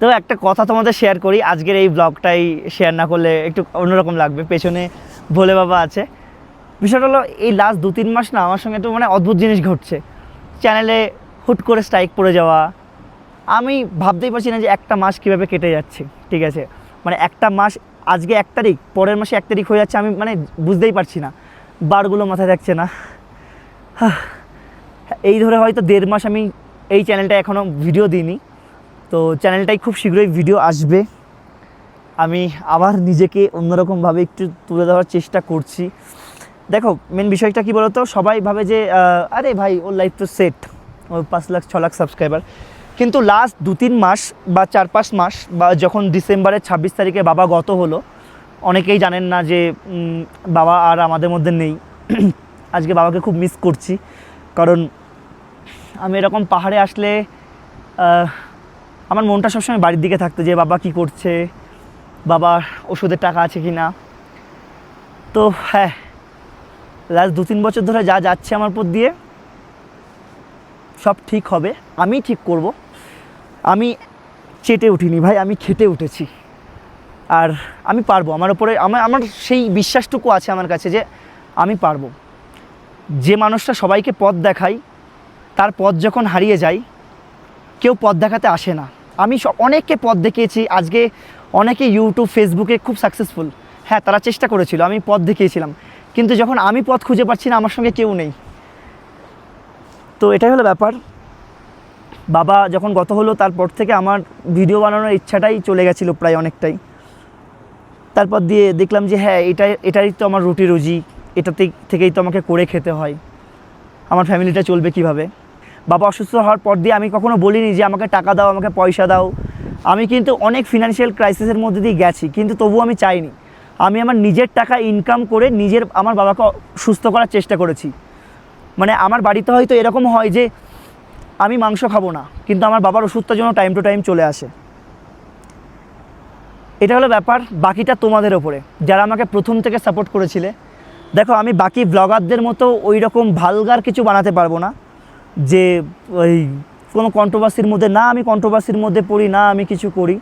তো একটা কথা তোমাদের শেয়ার করি, আজকের এই ব্লগটাই শেয়ার না করলে একটু অন্যরকম লাগবে। পেছনে ভোলে বাবা আছে। বিষয়টা হলো, এই লাস্ট দু তিন মাস না আমার সঙ্গে একটু মানে অদ্ভুত জিনিস ঘটছে। চ্যানেলে হুট করে স্ট্রাইক পড়ে যাওয়া। আমি ভাবতেই পারছি না যে একটা মাস কীভাবে কেটে যাচ্ছে, ঠিক আছে? মানে একটা মাস, আজকে এক তারিখ, পরের মাসে এক তারিখ হয়ে যাচ্ছে, আমি মানে বুঝতেই পারছি না। বারগুলো মাথায় থাকছে না। এই ধরে হয়তো দেড় মাস আমি এই চ্যানেলটা এখনও ভিডিও দিইনি। তো চ্যানেলটাই খুব শীঘ্রই ভিডিও আসবে। আমি আবার নিজেকে অন্যরকমভাবে একটু তুলে ধরার চেষ্টা করছি। দেখো মেন বিষয়টা কি বলতো? সবাই ভাবে যে আরে ভাই, ওর লাইফ তো সেট ওর পাঁচ লাখ, ছ লাখ সাবস্ক্রাইবার কিন্তু লাস্ট দু তিন মাস বা চার পাঁচ মাস বা যখন ডিসেম্বরের ছাব্বিশ তারিখে বাবা গত হলো, অনেকেই জানেন না যে বাবা আর আমাদের মধ্যে নেই। আজকে বাবাকে খুব মিস করছি। কারণ আমি এরকম পাহাড়ে আসলে আমার মনটা সবসময় বাড়ির দিকে থাকতো যে, বাবা কি করছে? বাবা ওষুধের টাকা আছে কি না তো হ্যাঁ লাস্ট দু তিন বছর ধরে যা যাচ্ছে আমার উপর দিয়ে, সব ঠিক হবে। আমি ঠিক করব। আমি চেটে উঠিনি ভাই, আমি খেটে উঠেছি। আর আমি পারব। আমার উপরে, আমার আমার সেই বিশ্বাসটুকু আছে আমার কাছে যে, আমি পারব। যে মানুষটা সবাইকে পথ দেখায়, তার পথ যখন হারিয়ে যায়, কেউ পথ দেখাতে আসে না। আমি অনেককে পথ দেখিয়েছি, আজকে অনেকে ইউটিউব ফেসবুকে খুব সাকসেসফুল হ্যাঁ তারা চেষ্টা করেছিল, আমি পথ দেখিয়েছিলাম। কিন্তু যখন আমি পথ খুঁজে পাচ্ছি না, আমার সঙ্গে কেউ নেই। তো এটাই হলো ব্যাপার। বাবা যখন গত হলো, তারপর থেকে আমার ভিডিও বানানোর ইচ্ছাটাই চলে গেছিল প্রায় অনেকটাই। তারপর দিয়ে দেখলাম যে হ্যাঁ এটাই এটাই তো আমার রুটি রুজি, এটাতে থেকেই তো আমাকে করে খেতে হয়। আমার ফ্যামিলিটা চলবে কীভাবে? বাবা অসুস্থ হওয়ার পর দিয়ে আমি কখনো বলিনি যে আমাকে টাকা দাও, আমাকে পয়সা দাও। আমি কিন্তু অনেক ফিনান্সিয়াল ক্রাইসিসের মধ্যে দিয়ে গেছি, কিন্তু তবুও আমি চাইনি। আমি আমার নিজের টাকা ইনকাম করে নিজের আমার বাবাকে সুস্থ করার চেষ্টা করেছি। মানে আমার বাড়িতে হয়তো এরকম হয় যে আমি মাংস খাব না, কিন্তু আমার বাবার ওষুধটার জন্য টাইম টু টাইম চলে আসে। এটা হলো ব্যাপার, বাকিটা তোমাদের ওপরে। যারা আমাকে প্রথম থেকে সাপোর্ট করেছিলে, দেখো আমি বাকি ব্লগারদের মতো ওই রকম ভালগার কিছু বানাতে পারব না। যে ওই কোনো কন্ট্রোভার্সির মধ্যে, না, আমি কন্ট্রোভার্সির মধ্যে পড়ি, না, আমি কিছু করি।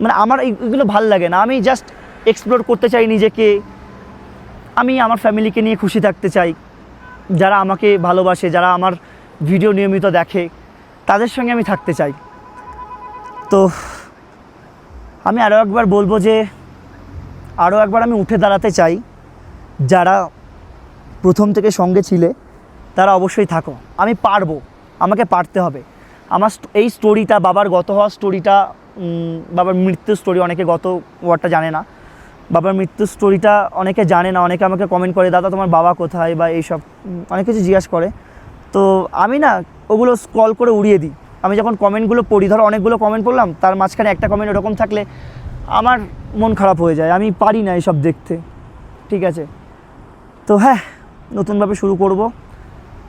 মানে আমার এই- এগুলো ভালো লাগে না। আমি জাস্ট এক্সপ্লোর করতে চাই নিজেকে। আমি আমার ফ্যামিলিকে নিয়ে খুশি থাকতে চাই। যারা আমাকে ভালোবাসে, যারা আমার ভিডিও নিয়মিত দেখে, তাদের সঙ্গে আমি থাকতে চাই। তো আমি আরও একবার বলব যে আরও একবার আমি উঠে দাঁড়াতে চাই যারা প্রথম থেকে সঙ্গে ছিলে। তারা অবশ্যই থাকো। আমি পারব। আমাকে পারতে হবে। আমার এই স্টোরিটা বাবার গত হওয়ার স্টোরিটা বাবার মৃত্যুর স্টোরি অনেকে গত ওয়ার্ডটা জানে না। বাবার মৃত্যুর স্টোরিটা অনেকে জানে না। অনেকে আমাকে কমেন্ট করে, দাদা, তোমার বাবা কোথায়? বা এইসব অনেক কিছু জিজ্ঞাসা করে। তো আমি না, ওগুলো স্ক্রল করে উড়িয়ে দিই। আমি যখন কমেন্টগুলো পড়ি, ধরো অনেকগুলো কমেন্ট পড়লাম, তার মাঝখানে একটা কমেন্ট এরকম থাকলে আমার মন খারাপ হয়ে যায়। আমি পারি না এইসব দেখতে। ঠিক আছে? তো হ্যাঁ নতুনভাবে শুরু করব।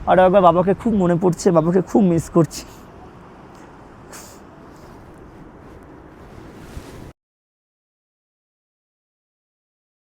আর একবার বাবাকে খুব মনে পড়ছে বাবাকে খুব মিস করছি।